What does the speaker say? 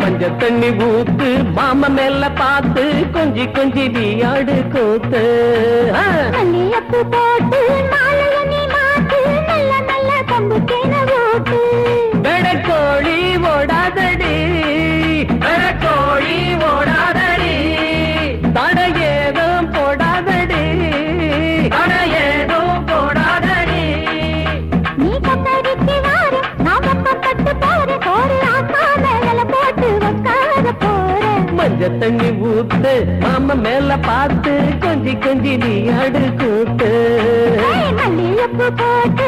மஞ்ச தண்ணி ஊத்து மாம மேல பார்த்து கொஞ்சி கொஞ்சி வியாடு கூத்து. போட்டு நல்ல நல்ல கம்பு தேன ஓட்டு கொஞ்ச தண்ணி ஊத்து மாம மேல பார்த்து கொஞ்சி கொஞ்சி நீ அடு கூத்து. மல்லியப்பு போட்டு